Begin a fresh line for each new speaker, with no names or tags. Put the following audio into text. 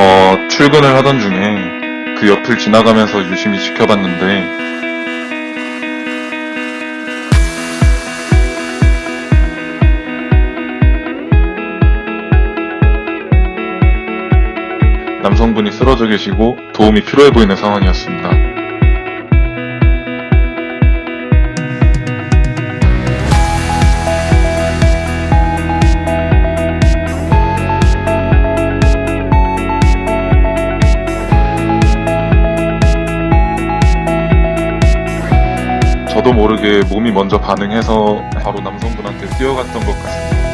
어, 출근을 하던 중에 그 옆을 지나가면서 유심히 지켜봤는데 남성분이 쓰러져 계시고 도움이 필요해 보이는 상황이었습니다. 저도 모르게 몸이 먼저 반응해서 바로 남성분한테 뛰어갔던 것 같습니다.